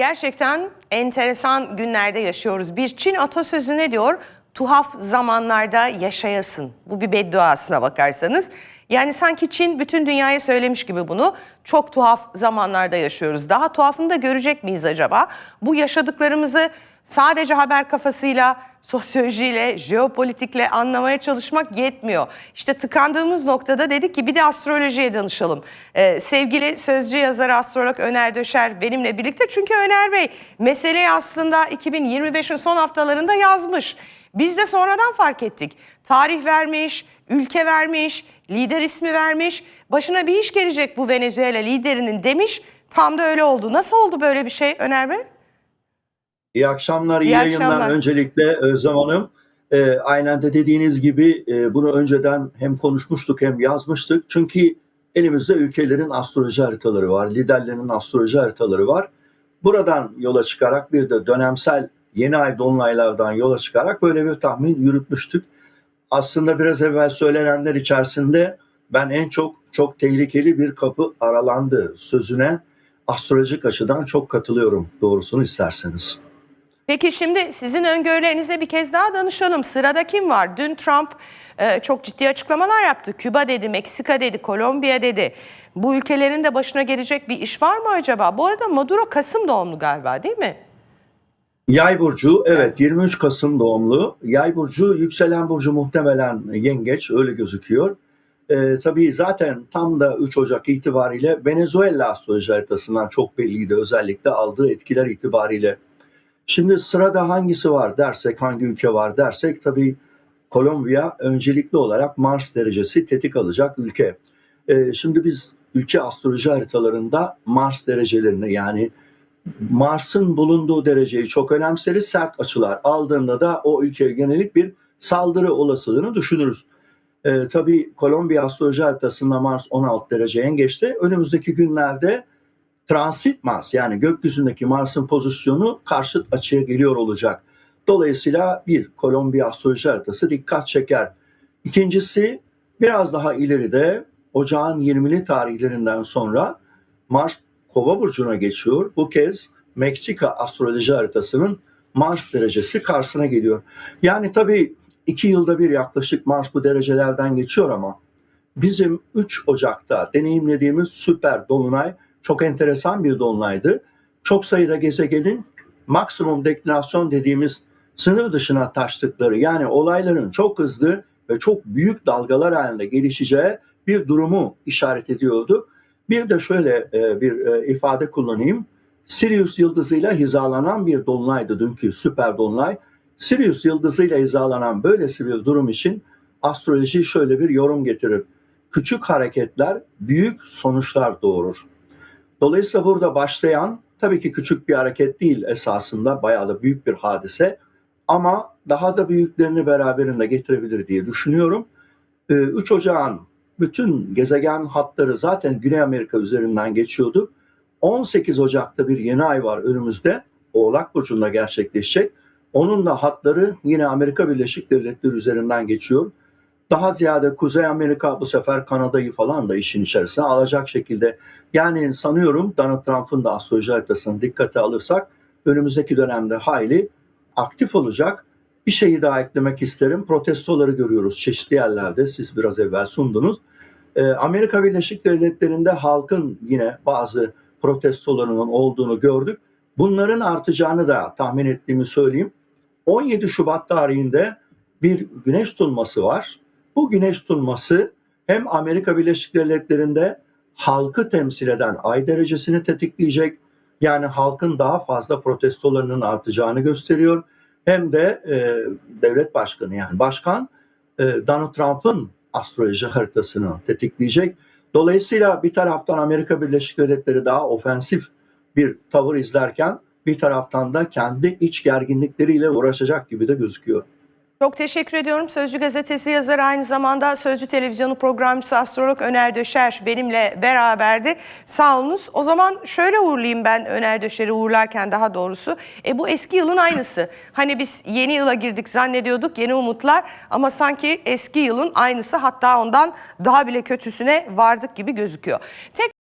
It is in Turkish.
Gerçekten enteresan günlerde yaşıyoruz. Bir Çin atasözü ne diyor? Tuhaf zamanlarda yaşayasın. Bu bir beddua aslına bakarsanız. Yani sanki Çin bütün dünyaya söylemiş gibi bunu. Çok tuhaf zamanlarda yaşıyoruz. Daha tuhafını da görecek miyiz acaba? Bu yaşadıklarımızı sadece haber kafasıyla, sosyolojiyle, jeopolitikle anlamaya çalışmak yetmiyor. İşte tıkandığımız noktada dedik ki bir de astrolojiye danışalım. Ee, sevgili sözcü yazar astrolog Öner Döşer benimle birlikte. Çünkü Öner Bey meseleyi aslında 2025'in son haftalarında yazmış. Biz de sonradan fark ettik. Tarih vermiş, ülke vermiş, lider ismi vermiş. Başına bir iş gelecek bu Venezuela liderinin demiş. Tam da öyle oldu. Nasıl oldu böyle bir şey Öner Bey? İyi akşamlar, iyi, İyi yayınlar. akşamlar. Öncelikle Özlem Hanım, e, aynen de dediğiniz gibi e, bunu önceden hem konuşmuştuk hem yazmıştık. Çünkü elimizde ülkelerin astroloji haritaları var, liderlerin astroloji haritaları var. Buradan yola çıkarak bir de dönemsel yeni ay dolunaylardan yola çıkarak böyle bir tahmin yürütmüştük. Aslında biraz evvel söylenenler içerisinde ben en çok çok tehlikeli bir kapı aralandı sözüne astrolojik açıdan çok katılıyorum doğrusunu isterseniz. Peki şimdi sizin öngörülerinize bir kez daha danışalım. Sırada kim var? Dün Trump e, çok ciddi açıklamalar yaptı. Küba dedi, Meksika dedi, Kolombiya dedi. Bu ülkelerin de başına gelecek bir iş var mı acaba? Bu arada Maduro Kasım doğumlu galiba değil mi? Yay burcu evet 23 Kasım doğumlu. Yay burcu yükselen burcu muhtemelen yengeç öyle gözüküyor. Ee, tabii zaten tam da 3 Ocak itibariyle Venezuela astroloji haritasından çok belliydi özellikle aldığı etkiler itibariyle. Şimdi sırada hangisi var dersek hangi ülke var dersek tabii Kolombiya öncelikli olarak Mars derecesi tetik alacak ülke. Ee, şimdi biz ülke astroloji haritalarında Mars derecelerini yani Mars'ın bulunduğu dereceyi çok önemseriz. Sert açılar aldığında da o ülkeye yönelik bir saldırı olasılığını düşünürüz. Ee, tabii Kolombiya astroloji haritasında Mars 16 derece yengeçte. Önümüzdeki günlerde transit Mars yani gökyüzündeki Mars'ın pozisyonu karşıt açıya geliyor olacak. Dolayısıyla bir Kolombiya astroloji haritası dikkat çeker. İkincisi biraz daha ileride ocağın 20'li tarihlerinden sonra Mars Kova burcuna geçiyor. Bu kez Meksika astroloji haritasının Mars derecesi karşısına geliyor. Yani tabii iki yılda bir yaklaşık Mars bu derecelerden geçiyor ama bizim 3 Ocak'ta deneyimlediğimiz süper dolunay çok enteresan bir dolunaydı. Çok sayıda gezegenin maksimum deklinasyon dediğimiz sınır dışına taştıkları yani olayların çok hızlı ve çok büyük dalgalar halinde gelişeceği bir durumu işaret ediyordu. Bir de şöyle e, bir e, ifade kullanayım. Sirius yıldızıyla hizalanan bir dolunaydı dünkü süper dolunay. Sirius yıldızıyla hizalanan böylesi bir durum için astroloji şöyle bir yorum getirir. Küçük hareketler büyük sonuçlar doğurur. Dolayısıyla burada başlayan tabii ki küçük bir hareket değil esasında bayağı da büyük bir hadise ama daha da büyüklerini beraberinde getirebilir diye düşünüyorum. Ee, 3 Ocağın bütün gezegen hatları zaten Güney Amerika üzerinden geçiyordu. 18 Ocak'ta bir yeni ay var önümüzde. Oğlak Burcu'nda gerçekleşecek. Onun da hatları yine Amerika Birleşik Devletleri üzerinden geçiyor. Daha ziyade Kuzey Amerika bu sefer Kanada'yı falan da işin içerisine alacak şekilde. Yani sanıyorum Donald Trump'ın da astroloji haritasını dikkate alırsak önümüzdeki dönemde hayli aktif olacak. Bir şeyi daha eklemek isterim. Protestoları görüyoruz çeşitli yerlerde. Siz biraz evvel sundunuz. Ee, Amerika Birleşik Devletleri'nde halkın yine bazı protestolarının olduğunu gördük. Bunların artacağını da tahmin ettiğimi söyleyeyim. 17 Şubat tarihinde bir güneş tutulması var. Bu güneş tutulması hem Amerika Birleşik Devletleri'nde halkı temsil eden ay derecesini tetikleyecek. Yani halkın daha fazla protestolarının artacağını gösteriyor. Hem de e, devlet başkanı yani başkan e, Donald Trump'ın astroloji haritasını tetikleyecek. Dolayısıyla bir taraftan Amerika Birleşik Devletleri daha ofensif bir tavır izlerken bir taraftan da kendi iç gerginlikleriyle uğraşacak gibi de gözüküyor. Çok teşekkür ediyorum. Sözcü gazetesi yazarı aynı zamanda Sözcü televizyonu programcısı astrolog Öner Döşer benimle beraberdi. Sağ olunuz. O zaman şöyle uğurlayayım ben Öner Döşer'i uğurlarken daha doğrusu. E, bu eski yılın aynısı. Hani biz yeni yıla girdik zannediyorduk yeni umutlar ama sanki eski yılın aynısı hatta ondan daha bile kötüsüne vardık gibi gözüküyor. Tek